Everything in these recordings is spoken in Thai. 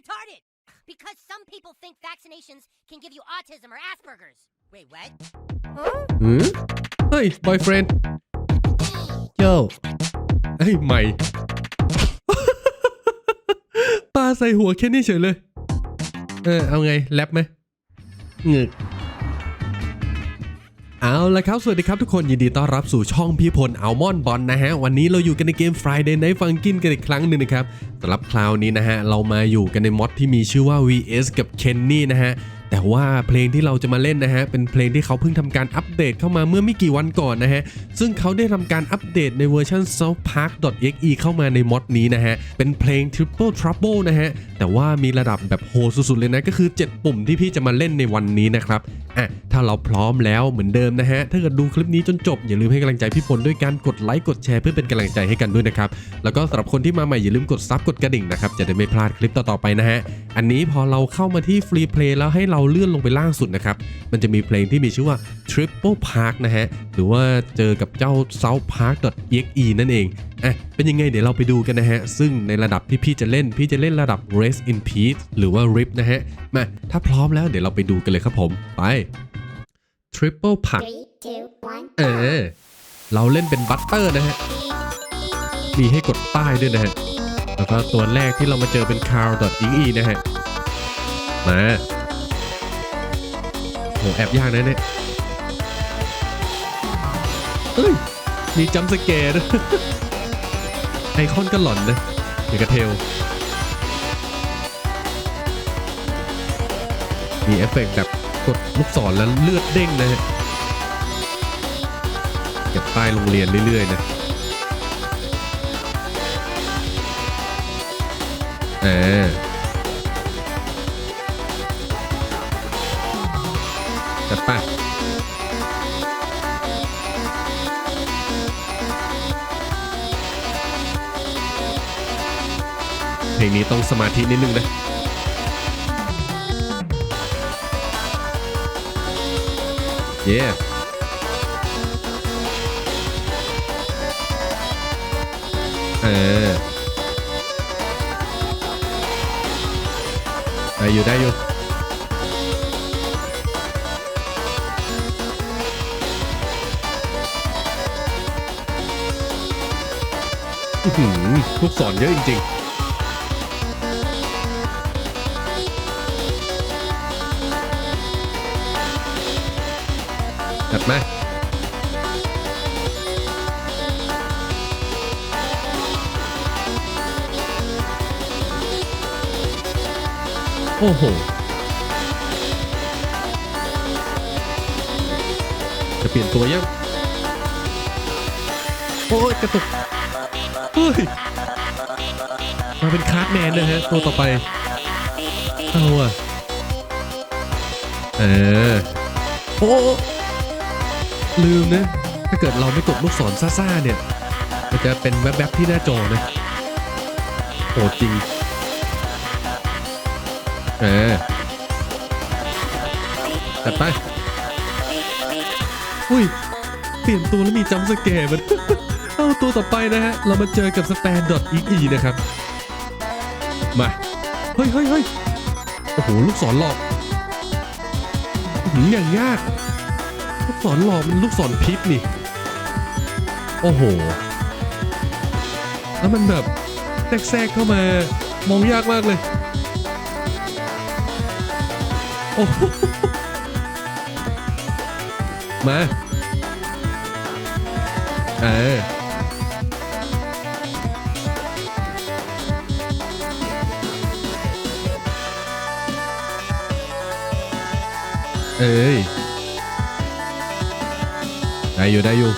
retarded. Because some people think vaccinations can give you autism or Asperger's. Wait, what? หืมเฮ้ย boyfriend โยเฮ้ยใหม่ ปาใส่หัวแค่นี้เฉยเลย เออ เอาไง แรปไหมงึก เอาละครับ สวัสดีครับทุกคนยินดีต้อนรับสู่ช่องพี่พลอัลมอนบอลนะฮะ วันนี้เราอยู่กันในเกม Friday Night Funkin' กันอีกครั้งหนึ่งนะครับสำหรับคราวนี้นะฮะ เรามาอยู่กันในมอดที่มีชื่อว่า VS กับ Kenny นะฮะ แต่ว่าเพลงที่เราจะมาเล่นนะฮะ เป็นเพลงที่เขาเพิ่งทำการอัปเดตเข้ามาเมื่อไม่กี่วันก่อนนะฮะ ซึ่งเขาได้ทำการอัปเดตในเวอร์ชัน South Park .exe เข้ามาในมอดนี้นะฮะ เป็นเพลง Triple Trouble นะฮะ แต่ว่ามีระดับแบบโหสุดๆเลยนะ ก็คือ 7 ปุ่มที่พี่จะมาเล่นในวันนี้นะครับอะถ้าเราพร้อมแล้วเหมือนเดิมนะฮะ ถ้าเกิดดูคลิปนี้จนจบ อย่าลืมให้กำลังใจพี่พลด้วยการกดไลค์กดแชร์เพื่อเป็นกำลังใจให้กันด้วยนะครับ แล้วก็สำหรับคนที่มาใหม่อย่าลืมกดซับกดกระดิ่งนะครับ จะได้ไม่พลาดคลิปต่อๆไปนะฮะ อันนี้พอเราเข้ามาที่ฟรีเพลย์แล้วให้เราเลื่อนลงไปล่างสุดนะครับ มันจะมีเพลงที่มีชื่อว่า Triple Park นะฮะ หรือว่าเจอกับเจ้า South Park .exe นั่นเอง อะเป็นยังไงเดี๋ยวเราไปดูกันนะฮะ ซึ่งในระดับที่พี่จะเล่น พี่จะเล่นระดับ Rest in Peace หรือว่า RIP นะฮะ มาถ้าพร้อมแล้วเดี๋ยวเราไปดูกันเลยครับผม ไป Triple Park Three, two, one. เออเราเล่นเป็นบัตเตอร์นะฮะ มีให้กดป้ายด้วยนะฮะ แล้วก็ตัวแรกที่เรามาเจอเป็น c a r l e e นะฮะ มาโหแอบยากนะเนี่ยเอ้ยมีจัมสเกร์ ไอคอนก็หล่อนนะเดี๋ยวกระเทลมีเอฟเฟกต์แบบกดลูกศรแล้วเลือดเด้งนะฮะเก็บป้ายโรงเรียนเรื่อยๆนะเออจัดไป ลงนี้ต้องสมาธินิดนึงนะเย้เออได้อยู่ได้อยู่อื้อหือลูกศรเยอะจริงๆ ดมาโอ้โห จะเปลี่ยนตัวยัง โอ้ยกระตุกเฮ้ยมาเป็นคาร์ดแมนเลยฮะ ตัวต่อไปเอาอะเออ โอ้ ลืมนะ ถ้าเกิดเราไม่กดลูกศรซ่าๆเนี่ย มันจะเป็นแวบๆที่หน้าจอนะโหจริงเออจัดไป อุ้ย เปลี่ยนตัวแล้วมีจัมสแกร์มัน เอาตัวต่อไปนะฮะ เรามาเจอกับ stand e นะครับ มา เฮ้ยเฮ้ยเฮ้ยโอ้โห ลูกศรหลอกอื้อหืออย่างยาก ศรหลอกมันลูกศรพิษนี่ โอ้โห แล้วมันแบบแทรกๆเข้ามามองยากมากเลย โอ้โหมาเออเอ้ย ได้อยู่ได้อยู่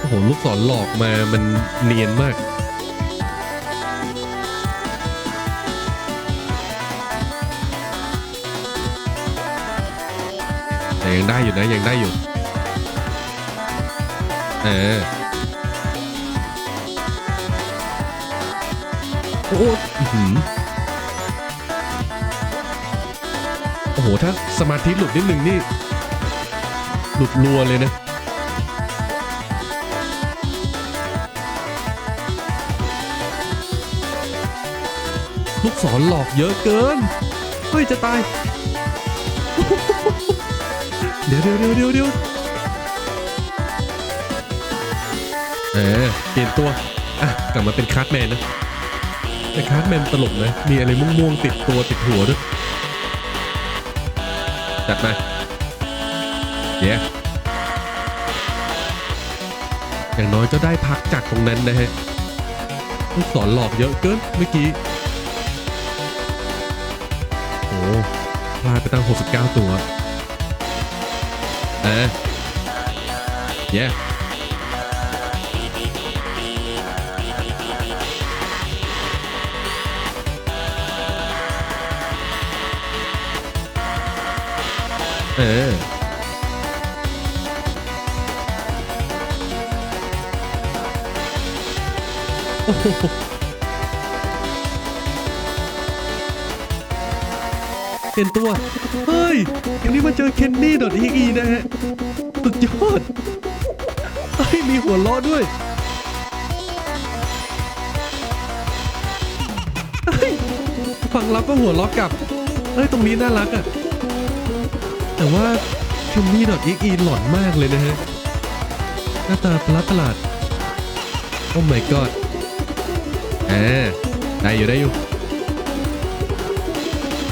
โอ้โหลูกศรหลอกมามันเนียนมากแต่ยังได้อยู่นะยังได้อยู่ เออ โอ้โหโอ้โห ถ้าสมาธิหลุดนิดนึงนี่ หลุดรัวเลยนะ ลูกศรหลอกเยอะเกิน เฮ้ย จะตาย เดี๋ยวเดี๋ยวเดี๋ยวเดี๋ยวเดี๋ยวเออเปลี่ยนตัว อะ กลับมาเป็นคาร์ดแมนนะ แต่คาร์ดแมนตลกนะมีอะไรม่วงๆติดตัวติดหัวด้วย จัดมาเย้อย่างน้อยก็ได้พักจากตรงนั้นนะฮะลูกศรหลอกเยอะเกินเมื่อกี้ โอ้พลาดไปตั้ง 69 ตัวอะเย้ เออ โอ้โหเปลี่ยนตัว เฮ้ยอย่างนี้มาเจอเคนนี่ดอทอีนะฮะ สุดยอด เฮ้ย มีหัวล้อด้วยฟังเราก็หัวล้อกลับ เฮ้ย ตรงนี้น่ารักอะ่ะ แต่ว่าเคนนี่ดอทอีหลอนมากเลยนะฮะ หน้าตาประหลาดประหลาดโอ้ my god อ่าได้อยู่ได้อยู่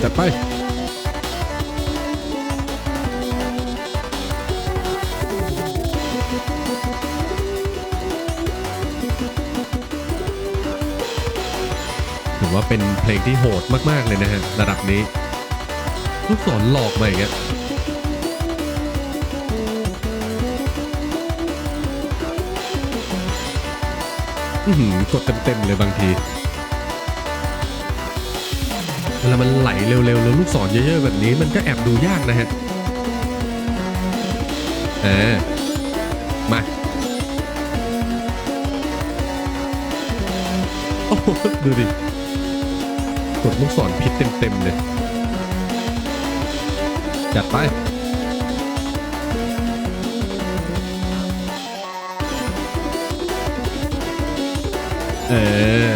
จัดไปถือว่าเป็นเพลงที่โหดมาก ๆ เลยนะฮะ ระดับนี้ ลูกศรหลอกมาอย่างเงี้ย กดเต็มๆเลยบางทีเวลามันไหลเร็วๆแล้วลูกศรเยอะๆแบบนี้มันก็แอบดูยากนะฮะเออมาโอ้โหดูดิ กดลูกศรพิษเต็มๆเลย จัดไป เออ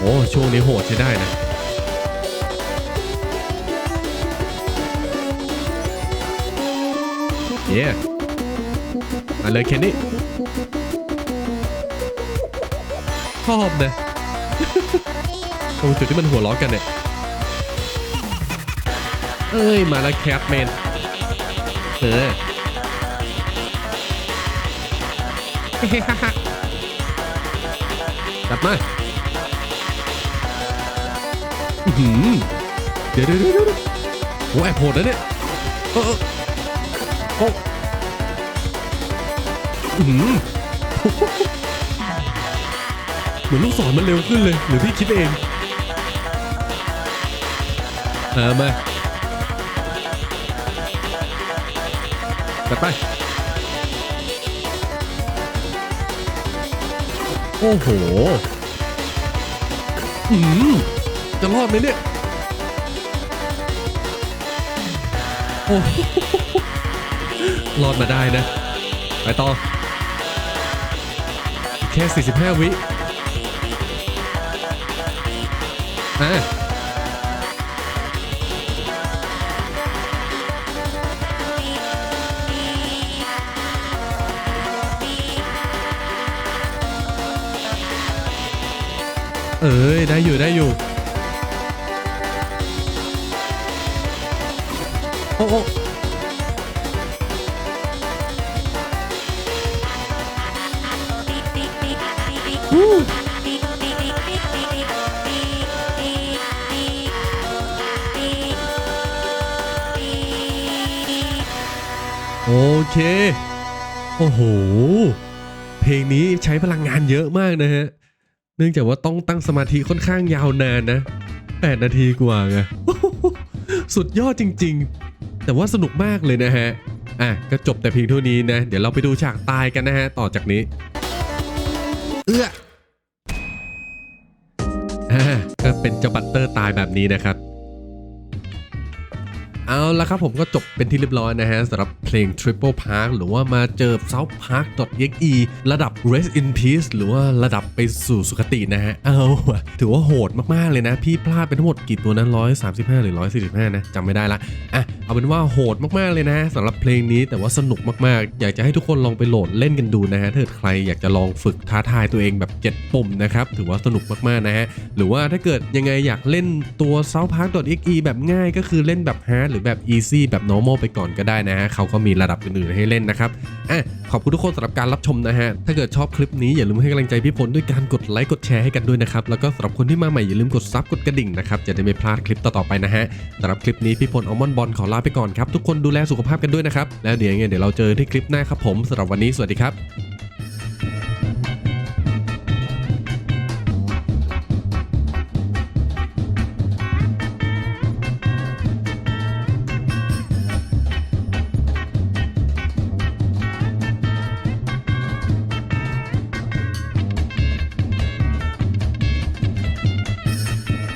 โอ้ ช่วงนี้โหดใช้ได้นะเย้มาเลยเคนนี่ชอบนะตรงจุดที่มันหัวล้อกันเนี่ย เอ้ย มาแล้วแคปแมนเออเฮ้ฮ่าฮ่าจับมาอื้อหือเดี๋ยวเดี๋ยวเดี๋ยวเดี๋ยวโอ้แอบโหดนะเนี่ยเออเออโอ้อื้อหือเหมือนลูกศรมันเร็วขึ้นเลย หรือพี่คิดเอง เออมา จัดไป โอ้โห อืม จะรอดไหมเนี่ย โอ้โหรอดมาได้นะ ไปต่อ แค่ 45 วิอะ เอ้ย ได้อยู่ได้อยู่ โอ้โอ้ฮู้โอเค โอ้โห เพลงนี้ใช้พลังงานเยอะมากนะฮะ เนื่องจากว่าต้องตั้งสมาธิค่อนข้างยาวนานนะ 8 นาทีกว่าไงสุดยอดจริง ๆ แต่ว่าสนุกมากเลยนะฮะ อะ ก็จบแต่เพียงเท่านี้นะ เดี๋ยวเราไปดูฉากตายกันนะฮะ ต่อจากนี้ เอื้อก็เป็นเจ้าบัตเตอร์ตายแบบนี้นะครับ เอาละครับผมก็จบเป็นที่เรียบร้อยนะฮะสำหรับเพลง Triple Park หรือว่ามาเจอ South Park .exe ระดับ Rest in Peace หรือว่าระดับไปสู่สุคตินะฮะ เอาถือว่าโหดมากๆเลยนะ พี่พลาดไปทั้งหมดกี่ตัวนั้น135 หรือ 145 นะจำไม่ได้ละอะเอาเป็นว่าโหดมากๆเลยนะฮะสำหรับเพลงนี้แต่ว่าสนุกมากๆ อยากจะให้ทุกคนลองไปโหลดเล่นกันดูนะฮะถ้าเกิดใครอยากจะลองฝึกท้าทายตัวเองแบบ 7 ปุ่มนะครับถือว่าสนุกมากๆนะฮะหรือว่าถ้าเกิดยังไงอยากเล่นตัว South Park .exe แบบง่ายก็คือเล่นแบบ hard หรือแบบ easy แบบ normal ไปก่อนก็ได้นะฮะเขาก็มีระดับอื่นๆให้เล่นนะครับอะขอบคุณทุกคนสำหรับการรับชมนะฮะ ถ้าเกิดชอบคลิปนี้อย่าลืมให้กำลังใจพี่พลด้วยการกดไลค์กดแชร์ให้กันด้วยนะครับ แล้วก็สำหรับคนที่มาใหม่อย่าลืมกดซับกดกระดิ่งนะครับจะได้ไม่พลาดคลิปต่อๆไปนะฮะสำหรับคลิปนี้พี่พลอมอนบอลขอลาไปก่อนครับทุกคนดูแลสุขภาพกันด้วยนะครับแล้วเดี๋ยวไงเดี๋ยวเราเจอที่คลิปหน้าครับผมสำหรับวันนี้สวัสดีครับ